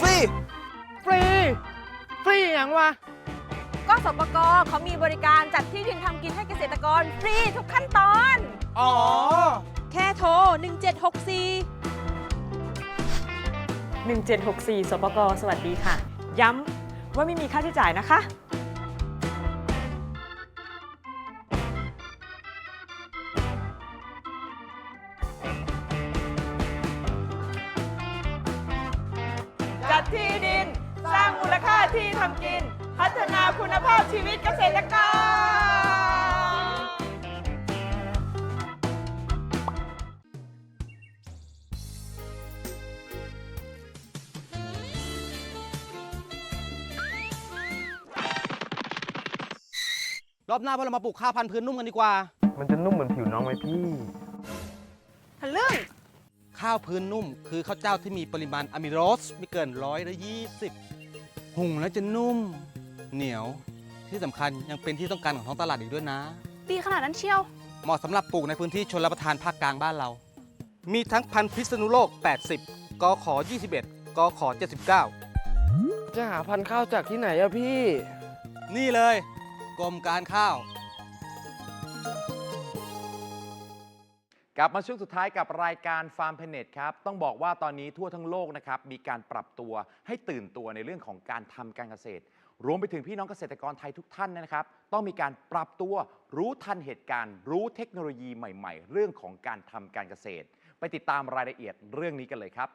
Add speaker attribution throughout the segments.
Speaker 1: ฟรี
Speaker 2: ฟรี ฟรีอย่างวะ
Speaker 3: ก็สปกเขามีบริการจัดที่ดินทำกินให้เกษตรกรฟรีทุกขั้นตอน
Speaker 2: อ๋อ
Speaker 3: แค่โทร 1764
Speaker 4: 1764 สปกสวัสดีค่ะ ย้ำว่าไม่มีค่าใช้จ่ายนะคะ ที่ดิน สร้างมูลค่าที่ทำกิน พัฒนาคุณภาพชีวิตเกษตรกร
Speaker 1: รอบหน้าพวกเรามาปลูกข้าวพันธุ์พื้นนุ่มกันดีกว่า
Speaker 2: มันจะนุ่มเหมือนผิวน้องไหมพี่
Speaker 3: ทะลึ่ง
Speaker 1: ข้าวพื้นนุ่ม คือข้าวเจ้าที่มีปริมาณอะมิโรสไม่เกินร้อยละยี่สิบหุงแล้วจะนุ่ม เหนียวที่สำคัญยังเป็นที่ต้องการของท้องตลาดอีกด้วยนะ
Speaker 3: ดีขนาดนั้นเชียว
Speaker 1: เหมาะสำหรับปลูกในพื้นที่ชนรับประทานภาคกลางบ้านเรา มีทั้งพันธุ์พิษณุโลก 80กขอ21กขอ79
Speaker 2: จะหาพันธุ์ข้าวจากที่ไหนอะพี่
Speaker 1: นี่เลย กรมการข้าว
Speaker 5: กลับมาช่วงสุดท้ายกับรายการ Farm Planet ครับ ต้องบอกว่าตอนนี้ทั่วทั้งโลกนะครับ มีการปรับตัวให้ตื่นตัวในเรื่องของการทำการเกษตร รวมไปถึงพี่น้องเกษตรกรไทยทุกท่านนะครับ ต้องมีการปรับตัวรู้ทันเหตุการณ์ รู้เทคโนโลยีใหม่ ๆ เรื่องของการทำการเกษตร ไปติดตามรายละเอียดเรื่องนี้กันเลยครับ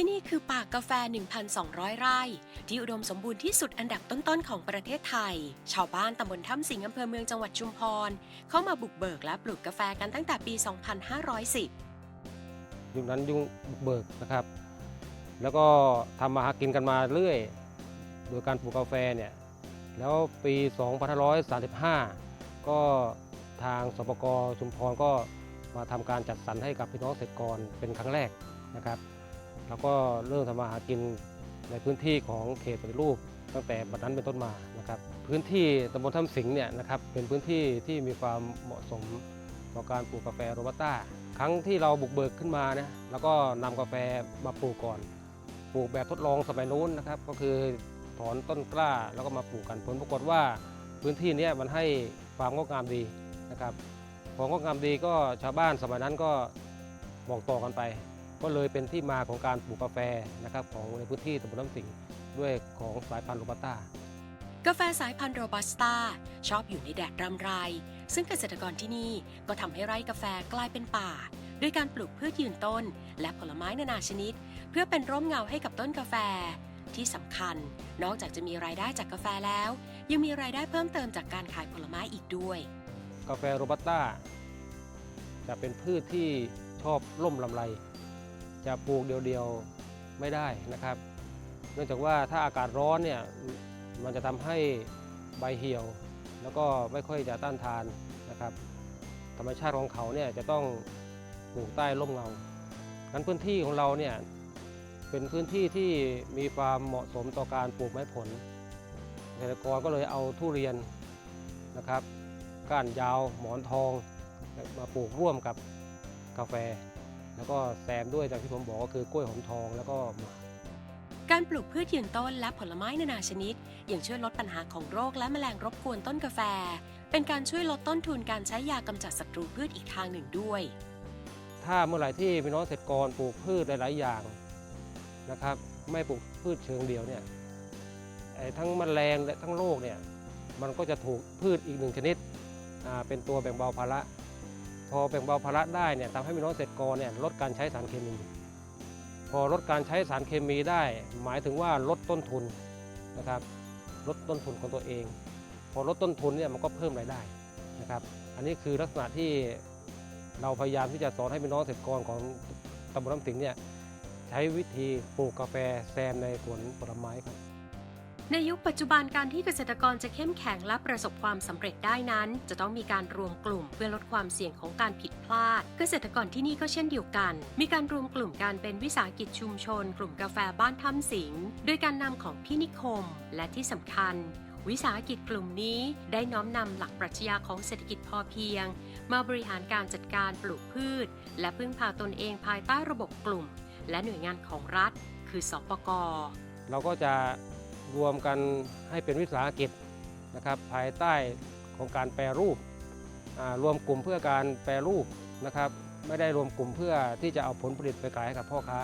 Speaker 6: ที่นี่คือป่ากาแฟ 1,200 ไร่ ที่อุดมสมบูรณ์ที่สุดอันดับต้นๆของประเทศไทย ชาวบ้านตำบลถ้ำสิงห์อำเภอเมืองจังหวัดชุมพร เข้ามาบุกเบิกและปลูกกาแฟกันตั้งแต่ปี 2510
Speaker 7: ยุคนั้นยุคบุกเบิกนะครับ แล้วก็ทำมาหากินกันมาเรื่อย โดยการปลูกกาแฟเนี่ย แล้วปี 2535 ก็ทางสปกชุมพรก็มาทำการจัดสรรให้กับพี่น้องเกษตรกรเป็นครั้งแรกนะครับ แล้วก็เริ่มทำมาหากินในพื้นที่ของเขตปฏิรูป ตั้งแต่บัดนั้นเป็นต้นมานะครับพื้นที่ตำบลถ้ำสิงห์เนี่ยนะครับเป็นพื้นที่ที่มีความเหมาะสมต่อการปลูกกาแฟโรบัสต้าครั้งที่เราบุกเบิกขึ้นมานะแล้วก็นำกาแฟมาปลูกก่อน ปลูกแบบทดลองสมัยนู้นนะครับก็คือถอนต้นกล้าแล้วก็มาปลูกกันผลปรากฏว่าพื้นที่นี้มันให้ความงดงามดีนะครับพองดงามดีก็ชาวบ้านสมัยนั้นก็บอกต่อกันไป ก็เลยเป็นที่มาของการปลูกกาแฟนะครับของในพื้นที่ตำบลน้ำสิงห์ด้วยของสายพันธุ์โรบัสต้า
Speaker 6: กาแฟสายพันธุ์โรบัสต้าชอบอยู่ในแดดรำไร ซึ่งเกษตรกรที่นี่ก็ทำให้ไร่กาแฟกลายเป็นป่า ด้วยการปลูกพืชยืนต้น และผลไม้นานาชนิด เพื่อเป็นร่มเงาให้กับต้นกาแฟ ที่สำคัญ นอกจากจะมีรายได้จากกาแฟแล้ว ยังมีรายได้เพิ่มเติมจากการขายผลไม้อีกด้วย
Speaker 7: กาแฟโรบัสต้าจะเป็นพืชที่ชอบร่มลำไร จะปลูกเดียวๆไม่ได้นะครับ เนื่องจากว่าถ้าอากาศร้อนเนี่ยมันจะทำให้ใบเหี่ยว แล้วก็ไม่ค่อยจะต้านทานนะครับ ธรรมชาติของเขาเนี่ยจะต้องปลูกใต้ร่มเงางั้นพื้นที่ของเราเนี่ยเป็นพื้นที่ที่มีความเหมาะสมต่อการปลูกไม้ผลเกษตรกรก็เลยเอาทุเรียนนะครับก้านยาวหมอนทองมาปลูกร่วมกับกาแฟ แล้วก็แซมด้วยอย่างที่ผมบอกก็คือกล้วยหอมทองแล้วก็หมาก
Speaker 6: การปลูกพืชยืนต้นและผลไม้นานาชนิด ยังช่วยลดปัญหาของโรคและแมลงรบกวนต้นกาแฟ เป็นการช่วยลดต้นทุนการใช้ยากำจัดศัตรูพืชอีกทางหนึ่งด้วย
Speaker 7: ถ้าเมื่อไหร่ที่พี่น้องเกษตรกรปลูกพืชหลาย ๆ อย่างนะครับ ไม่ปลูกพืชเชิงเดียวเนี่ยไอ้ทั้งแมลงและทั้งโรคเนี่ยมันก็จะถูกพืชอีกหนึ่งชนิดอ่าเป็นตัวแบ่งเบาภาระ พอแบ่งเบาภาระได้เนี่ยทำให้พี่น้องเกษตรกรเนี่ยลดการใช้สารเคมี พอลดการใช้สารเคมีได้ หมายถึงว่าลดต้นทุนนะครับลดต้นทุนของตัวเอง พอลดต้นทุนเนี่ยมันก็เพิ่มรายได้นะครับ อันนี้คือลักษณะที่เราพยายามที่จะสอนให้พี่น้องเกษตรกรของตำบลน้ำสิงเนี่ยใช้วิธีปลูกกาแฟแซมในสวนผลไม้ครับ
Speaker 6: ในยุคปัจจุบันการที่เกษตรกรจะเข้มแข็งและประสบความสำเร็จได้นั้น จะต้องมีการรวมกลุ่มเพื่อลดความเสี่ยงของการผิดพลาด เกษตรกรที่นี่ก็เช่นเดียวกัน มีการรวมกลุ่มกันเป็นวิสาหกิจชุมชน กลุ่มกาแฟบ้านถ้ำสิงโดยการนำของพี่นิคม และที่สำคัญ วิสาหกิจกลุ่มนี้ได้น้อมนำหลักปรัชญาของเศรษฐกิจพอเพียง มาบริหารการจัดการปลูกพืช และพึ่งพาตนเองภายใต้ระบบกลุ่ม และหน่วยงานของรัฐ คือสปก
Speaker 7: เราก็จะ รวมกันให้เป็นวิสาหกิจนะครับภายใต้ของการแปรรูปรวมกลุ่มเพื่อการแปรรูปนะครับไม่ได้รวมกลุ่มเพื่อที่จะเอาผลผลิตไปขายให้กับพ่อค้า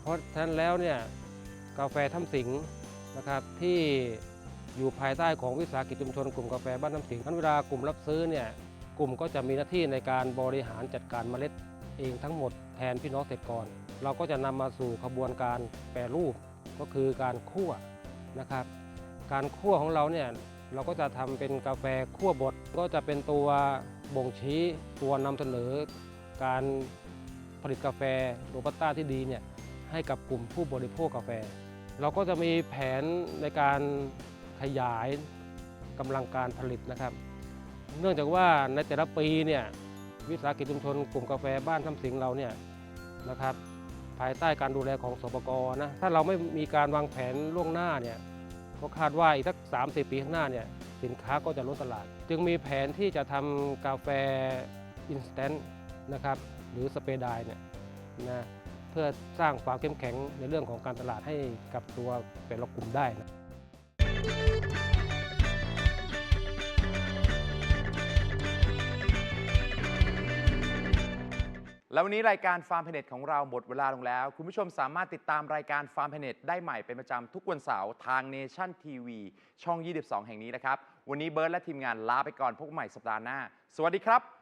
Speaker 7: เพราะฉะนั้นแล้วเนี่ยกาแฟถ้ำสิงห์นะครับที่อยู่ภายใต้ของวิสาหกิจชุมชนกลุ่มกาแฟบ้านน้ำสิงห์นั้นเวลากลุ่มรับซื้อเนี่ยกลุ่มก็จะมีหน้าที่ในการบริหารจัดการเมล็ดเองทั้งหมดแทนพี่น้องเกษตรกร เราก็จะนำมาสู่ขบวนการแปรรูปก็คือการคั่ว นะครับ การคั่วของเราเนี่ยเราก็จะทำเป็นกาแฟคั่วบดก็จะเป็นตัวบ่งชี้ตัวนำเสนอ การผลิตกาแฟโรบัสต้าที่ดีเนี่ยให้กับกลุ่มผู้บริโภคกาแฟ เราก็จะมีแผนในการขยายกำลังการผลิตนะครับ เนื่องจากว่าในแต่ละปีเนี่ยวิสาหกิจชุมชนกลุ่มกาแฟบ้านทำสิงเราเนี่ยนะครับ ภายใต้การดูแลของสปกนะถ้าเราไม่มีการวางแผนล่วงหน้าเนี่ยก็คาดว่าอีกสัก3 4ปีข้างหน้าเนี่ยสินค้าก็จะล้นตลาด จึงมีแผนที่จะทำกาแฟอินสแตนต์นะครับหรือสเปรดายเนี่ยนะเพื่อสร้างความเข้มแข็งในเรื่องของการตลาดให้กับตัวแต่ละกลุ่มได้นะ
Speaker 5: แล้ววันนี้รายการฟาร์มเพเน็ตของเราหมดเวลาลงแล้ว คุณผู้ชมสามารถติดตามรายการฟาร์มเพเน็ตได้ใหม่เป็นประจำทุกวันเสาร์ทางเนชั่นทีวีช่อง 22 แห่งนี้นะครับ วันนี้เบิร์ดและทีมงานลาไปก่อนพบกันใหม่สัปดาห์หน้า สวัสดีครับ